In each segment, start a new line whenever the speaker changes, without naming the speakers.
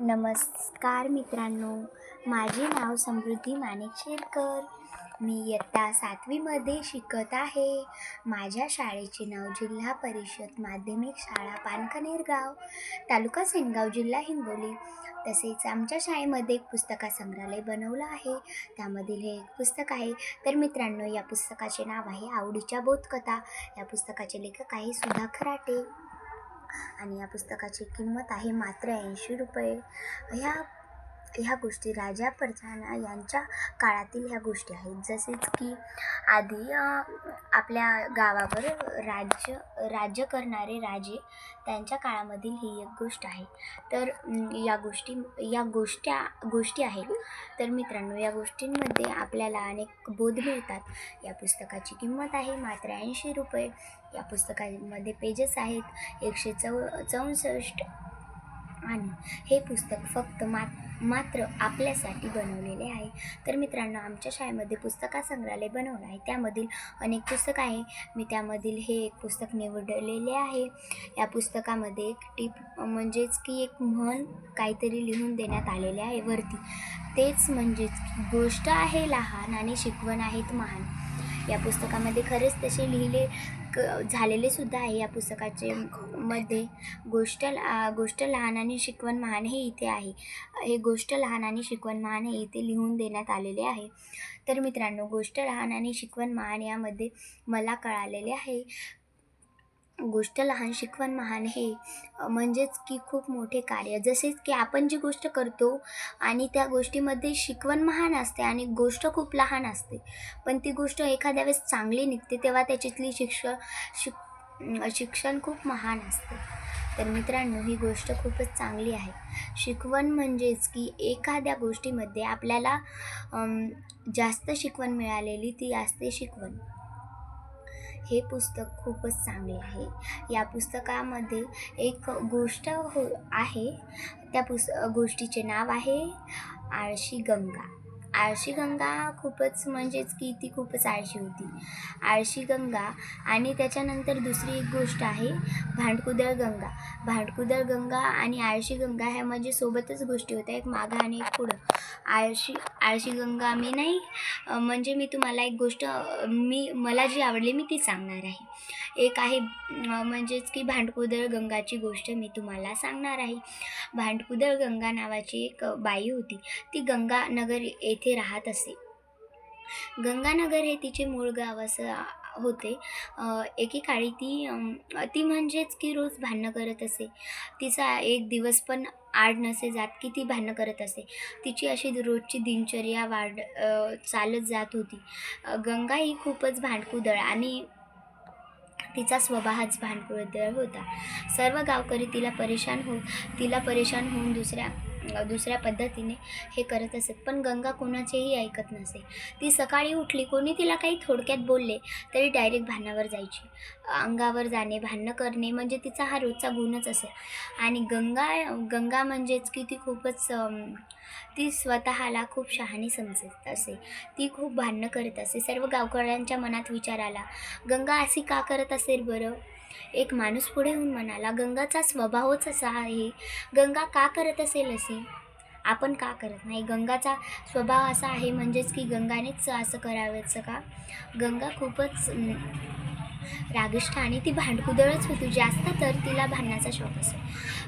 नमस्कार मित्रांनो. माझे नाव समृद्धी माणिक शेरकर मी इयत्ता सातवीमध्ये शिकत आहे. माझ्या शाळेचे नाव जिल्हा परिषद माध्यमिक शाळा पानकनेरगाव तालुका सेनगाव जिल्हा हिंगोली. तसेच आमच्या शाळेमध्ये एक पुस्तका संग्रहालय बनवलं आहे. त्यामधील हे एक पुस्तक आहे. तर मित्रांनो या पुस्तकाचे नाव आहे आवडीच्या बोधकथा. या पुस्तकाचे लेखक आहे सुधा खराटे आणि या पुस्तकाची किंमत आहे मात्र ऐंशी रुपये. ह्या ह्या गोष्टी राजा परजाना यांच्या काळातील ह्या गोष्टी आहेत. जसेच की आधी आपल्या गावावर राज्य राज्य करणारे राजे त्यांच्या काळामधील ही एक गोष्ट आहे. तर या गोष्टी या गोष्ट्या गोष्टी आहेत. तर मित्रांनो या गोष्टींमध्ये आपल्याला अनेक बोध मिळतात. या पुस्तकाची किंमत आहे मात्र ऐंशी रुपये. या पुस्तकामध्ये पेजेस आहेत. एकशे चौ चौसष्ट आणि हे पुस्तक फक्त मात मात्र आपल्यासाठी बनवलेले आहे. तर मित्रांनो आमच्या शाळेमध्ये पुस्तका संग्रहालय बनवलं आहे. त्यामधील अनेक पुस्तकं आहे. मी त्यामधील हे एक पुस्तक निवडलेले आहे. या पुस्तकामध्ये एक टीप म्हणजेच की एक म्हण काहीतरी लिहून देण्यात आलेले आहे वरती. तेच म्हणजेच गोष्ट आहे लहान आणि शिकवण आहेत महान. या पुस्तकामध्ये खरेच तसे लिहिले क झालेले सुद्धा आहे या पुस्तकाचे मध्ये. गोष्ट गोष्ट लहान आणि शिकवण महान हे इथे आहे. हे गोष्ट लहान आणि शिकवण महान हे इथे लिहून देण्यात आलेले आहे. तर मित्रांनो गोष्ट लहान आणि शिकवण महान यामध्ये मला कळालेले आहे. गोष्ट लहान शिकवण महान हे म्हणजेच की खूप मोठे कार्य. जसेच की आपण जी गोष्ट करतो आणि त्या गोष्टीमध्ये शिकवण महान असते आणि गोष्ट खूप लहान असते. पण ती गोष्ट एखाद्या वेळेस चांगली निघते तेव्हा त्याच्यातली शिक्ष शिक शिक्षण खूप महान असते. तर मित्रांनो ही गोष्ट खूपच चांगली आहे. शिकवण म्हणजेच की एखाद्या गोष्टीमध्ये आपल्याला जास्त शिकवण मिळालेली ती असते शिकवण. हे पुस्तक खूपच चांगले आहे. या पुस्तकामध्ये एक गोष्ट हो आहे. त्या पुस गोष्टीचे नाव आहे आळशी गंगा. आळशी गंगा खूपच म्हणजेच की ती खूपच आळशी होती. आळशी गंगा आणि त्याच्यानंतर दुसरी एक गोष्ट आहे भांडकुदळ गंगा. भांडकुदळ गंगा आणि आळशी गंगा ह्या म्हणजे सोबतच गोष्टी होत्या. एक मागं आणि एक पुढं. आळशी आळशी गंगा मी नाही. म्हणजे मी तुम्हाला एक गोष्ट मी मला जी आवडली मी ती सांगणार आहे. एक आहे म्हणजेच की भांडकुदळ गंगाची गोष्ट मी तुम्हाला सांगणार आहे. भांडकुदळ गंगा नावाची एक बाई होती. ती गंगानगर येथे राहत असे. गंगानगर हे तिचे मूळ गाव असं होते. एकेकाळी ती ती म्हणजेच की रोज भांडणं करत असे. तिचा एक दिवस पण आड नसे जात की ती भांडणं करत असे. तिची अशी रोजची दिनचर्या वाढ चालत जात होती. गंगा ही खूपच भांडकुदळ आणि तिचा स्वभावच भांडकुदळ होता. सर्व गावकरी तिला परेशान होऊन तिला परेशान होऊन दुसऱ्या दुसऱ्या पद्धतीने हे करत असत. पण गंगा कोणाचेही ऐकत नसे. ती सकाळी उठली कोणी तिला काही थोडक्यात बोलले तरी डायरेक्ट भांडणावर जायची. अंगावर जाणे भांडणं करणे म्हणजे तिचा हा रोजचा गुणच असेल. आणि गंगा गंगा म्हणजेच की ती खूपच ती स्वतःला खूप शहाणी समजत असे. ती खूप भांडणं करत असे. सर्व गावकऱ्यांच्या मनात विचार आला. गंगा अशी का करत असेल बरं? एक माणूस पुढे येऊन म्हणाला गंगाचा स्वभावच असा आहे. गंगा का करत असेल असे? आपण का करत नाही? गंगाचा स्वभाव असा आहे म्हणजेच की गंगानेच असं करावयाचं का? गंगा खूपच रागिष्ठ आणि ती भांडकुदळच होती. जास्त तर तिला भांडण्याचा शौक असे.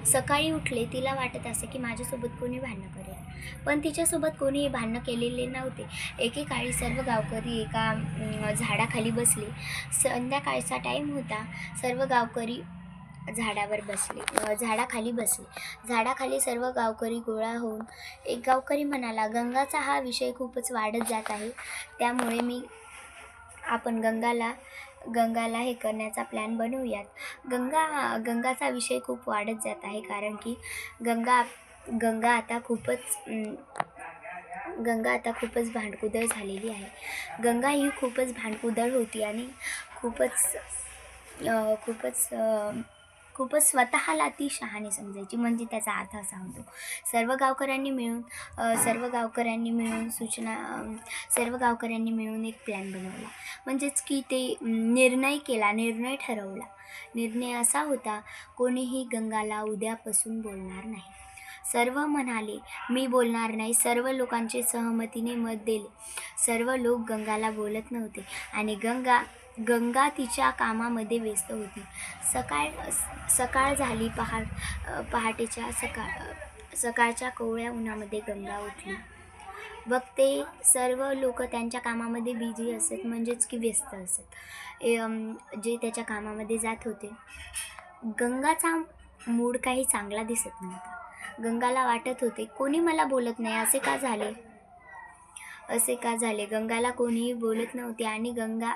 सकाळी उठले तिला वाटत असे की माझ्यासोबत कोणी भांडणं करेल. पण तिच्यासोबत कोणीही भांडणं केलेले नव्हते. एकेकाळी सर्व गावकरी एका झाडाखाली बसले. संध्याकाळचा टाईम होता. सर्व गावकरी झाडावर बसले झाडाखाली बसले. झाडाखाली सर्व गावकरी गोळा होऊन एक गावकरी म्हणाला गंगाचा हा विषय खूपच वाढत जात आहे. त्यामुळे मी आपण गंगाला गंगाला हे करण्याचा प्लॅन बनवूयात. गंगा गंगाचा विषय खूप वाढत जात आहे कारण की गंगा गंगा आता खूपच गंगा आता खूपच भांडकुदळ झालेली आहे. गंगा ही खूपच भांडकुदळ होती आणि खूपच खूपच खूपच स्वतःला ती शहाणी समजायची म्हणजे त्याचा अर्थ असा होतो. सर्व गावकऱ्यांनी मिळून सर्व गावकऱ्यांनी मिळून सूचना सर्व गावकऱ्यांनी मिळून एक प्लॅन बनवला. म्हणजेच की ते निर्णय केला निर्णय ठरवला. निर्णय असा होता कोणीही गंगाला उद्यापासून बोलणार नाही. सर्व म्हणाले मी बोलणार नाही. सर्व लोकांचे सहमतीने मत दिले. सर्व लोक गंगाला बोलत नव्हते आणि गंगा गंगा तिच्या कामामध्ये व्यस्त होती. सकाळ सकाळ झाली पहा पहाटेच्या सकाळ सकाळच्या कोवळ्या उन्हामध्ये गंगा उठली. बघते सर्व लोक त्यांच्या कामामध्ये बिझी असत म्हणजेच की व्यस्त असत. जे त्याच्या कामामध्ये जात होते. गंगाचा मूड काही चांगला दिसत नव्हता. गंगाला वाटत होते कोणी मला बोलत नाही? असे का झाले? असे का झाले? गंगाला कोणीही बोलत नव्हते आणि गंगा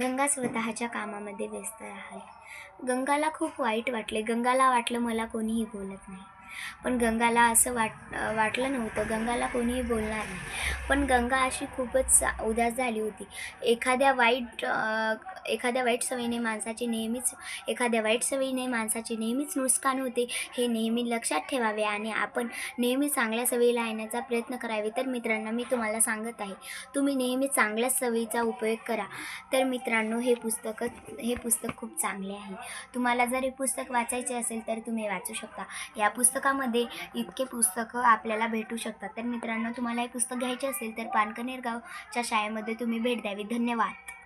गंगा स्वतःच्या कामामध्ये व्यस्त राहिली गंगाला खूप वाईट वाटले. गंगाला वाटलं मला कोणीही बोलत नाही. पण गंगाला असं वाट वाटलं नव्हतं. गंगाला कोणीही बोलणार नाही. पण गंगा अशी खूपच उदास झाली होती. एखाद्या वाईट एखाद्या वाईट सवयीने माणसाची नेहमीच एखाद्या वाईट सवयीने माणसाचे नेहमीच नुकसान होते हे नेहमी लक्षात ठेवावे आणि आपण नेहमी चांगल्या सवयीला येण्याचा प्रयत्न करावे. तर मित्रांनो मी तुम्हाला सांगत आहे तुम्ही नेहमी चांगल्या सवयीचा उपयोग करा. तर मित्रांनो हे पुस्तक हे पुस्तक खूप चांगले आहे. तुम्हाला जर हे पुस्तक वाचायचे असेल तर तुम्ही वाचू शकता. या पुस्तकामध्ये इतके पुस्तकं आपल्याला भेटू शकतात. तर मित्रांनो तुम्हाला हे पुस्तक घ्यायचे असेल तर पानकनेर गावच्या शाळेमध्ये तुम्ही भेट द्यावी. धन्यवाद.